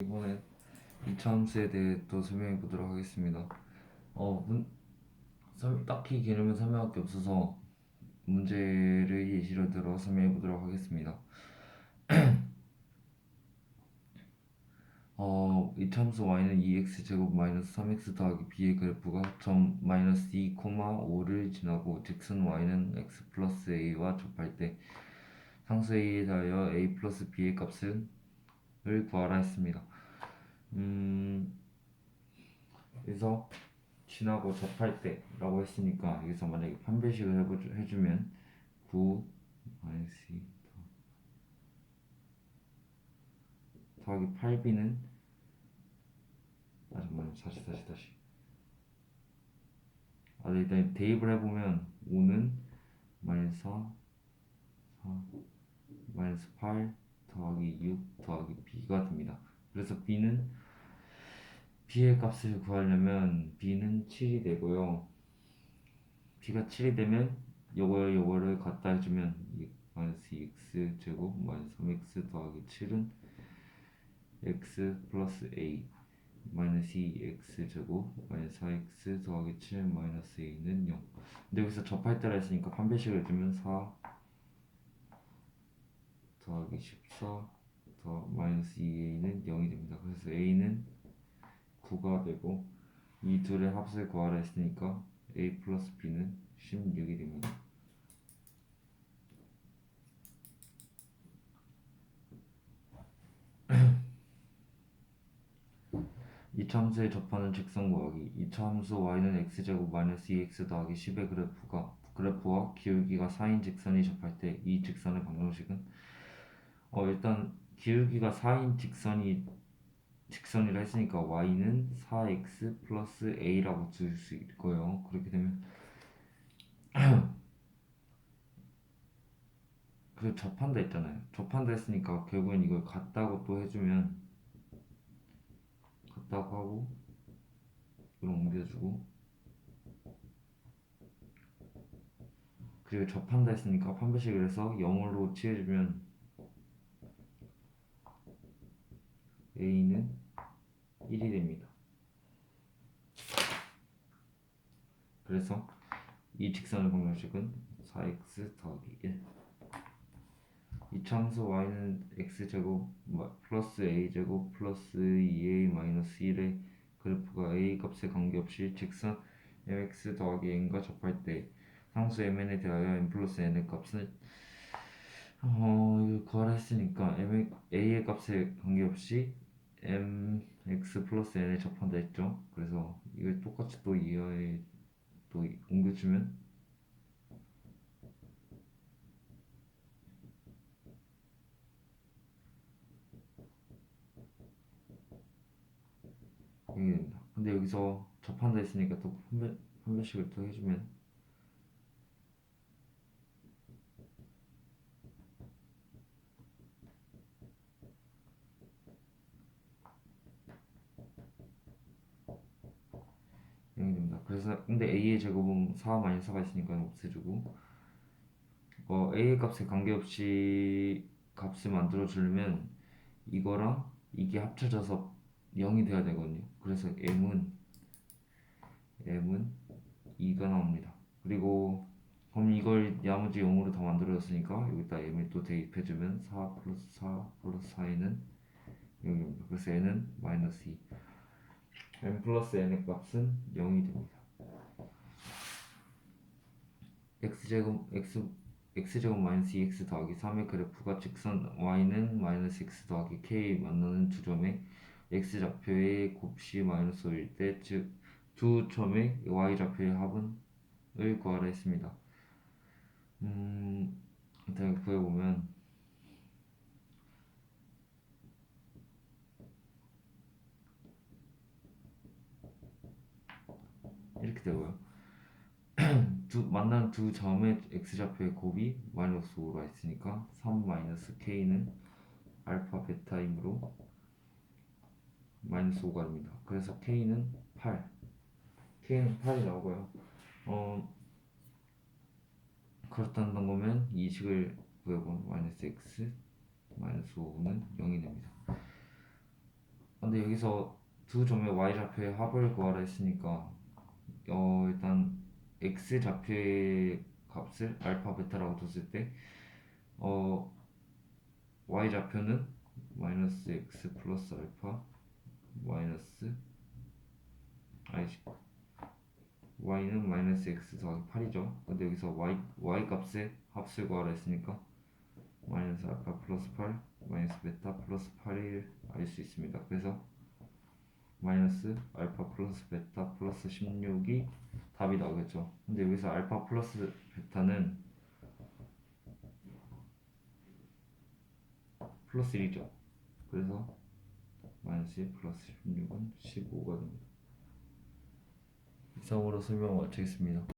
이번엔 이차함수에 대해 또 설명해 보도록 하겠습니다. 어, 문, 설- 딱히 개념을 설명할 게 없어서 문제를 예시로 들어 설명해 보도록 하겠습니다. 어, 이차함수 y는 2x 제곱 마이너스 3x 더하기 b의 그래프가 점 마이너스 2, 5를 지나고 직선 y는 x 플러스 a와 접할 때 상수 a에 대하여 a 플러스 b의 값을 구하라 했습니다. 음, 그래서 지나고 접할 때라고 했으니까 여기서 만약에 판별식을 해보, 해주면 9 마이너스 2 더하기 8b는 아 잠깐만요 다시 다시 다시. 아 네, 일단 대입을 해보면 5는 마이너스 4 4 마이너스 8 더하기 6 더하기 b가 됩니다 그래서 b는 b의 값을 구하려면 b는 7이 되고요. b가 7이 되면 요거 요거를 갖다 해주면 이 마이너스 2x 제곱 마이너스 3x 더하기 7은 x 플러스 a 마이너스 2x 제곱 마이너스 4x 더하기 7 마이너스 a는 0 근데 여기서 접할 때라 했으니까 판별식을 주면 4 더하기 14 더 마이너스 2a는 0이 됩니다. 그래서 a는 9가 되고 이 둘의 합을 구하라 했으니까 a 플러스 b는 16이 됩니다. 이차함수에 접하는 직선 구하기 이차함수 y는 x제곱 마이너스 2x 더하기 10의 그래프가 그래프와 기울기가 4인 직선이 접할 때 이 직선의 방정식은 어 일단 기울기가 4인 직선이 직선이라 했으니까 y는 4x 플러스 a라고 쓸 수 있고요. 그렇게 되면 그 접한다 했잖아요. 접한다 했으니까 결국엔 이걸 같다고 또 해주면 같다고 하고 이걸 옮겨주고 그리고 접한다 했으니까 판별식을 해서 0으로 취해주면 a는 1이 됩니다. 그래서 이 직선의 방정식은 4x 더하기 1 이차함수 y는 x제곱 플러스 a제곱 플러스 2a 마이너스 1의 그래프가 a 값에 관계없이 직선 mx 더하기 n과 접할 때 상수 mn에 대하여 n 플러스 n의 값은 어 이거 구하라 했으니까 m a의 값에 관계없이 mx 플러스 n에 접한다 했죠. 그래서 이걸 똑같이 또 이하에 또 옮겨주면. 근데 여기서 접한다 했으니까 또 판별, 판별식을 또 해주면 영이 됩니다. 그래서 근데 a의 제곱은 4 마이너스 4가 있으니까 없애주고 어, a의 값에 관계없이 값을 만들어 주려면 이거랑 이게 합쳐져서 0이 돼야 되거든요. 그래서 m은 m은 2가 나옵니다. 그리고 그럼 이걸 나머지 0으로 다 만들어졌으니까 여기다 m을 또 대입해주면 4 플러스 4 플러스 4에는 0입니다. 그래서 n은 마이너스 2 m 플러스 n의 값은 0이 됩니다. X제곱 x x제곱 마이너스 2x 더하기 3의 그래프가 직선 y는 마이너스 x 더하기 k 만나는 두 점의 x 좌표의 곱씨 마이너스 5일 때 즉 두 점의 y 좌표의 합은 을 구하라 했습니다. 음 일단 구해보면 이렇게 되고요. 두 만난 두 점의 x 좌표의 곱이 마이너스 5가 있으니까 3 마이너스 k는 알파 베타이므로 마이너스 5가 됩니다. 그래서 k는 8 k는 8이 나오고요. 어 그렇다는 거면 이 식을 구해본 마이너스 x 마이너스 5는 0이 됩니다. 근데 여기서 두 점의 y 좌표의 합을 구하라 했으니까 어 일단 x 좌표의 값을 알파 베타라고 뒀을 때 어 y 좌표는 마이너스 x 플러스 알파 마이너스 아니지 y는 마이너스 x 더하기 8이죠. 근데 여기서 y, y 값의 합을 구하라 했으니까 마이너스 알파 플러스 8 마이너스 베타 플러스 8을 알 수 있습니다. 그래서 마이너스 알파 플러스 베타 플러스 16이 답이 나오겠죠. 근데 여기서 알파 플러스 베타는 플러스 1이죠. 그래서 마이너스 1 플러스 16은 15가 됩니다. 이상으로 설명 마치겠습니다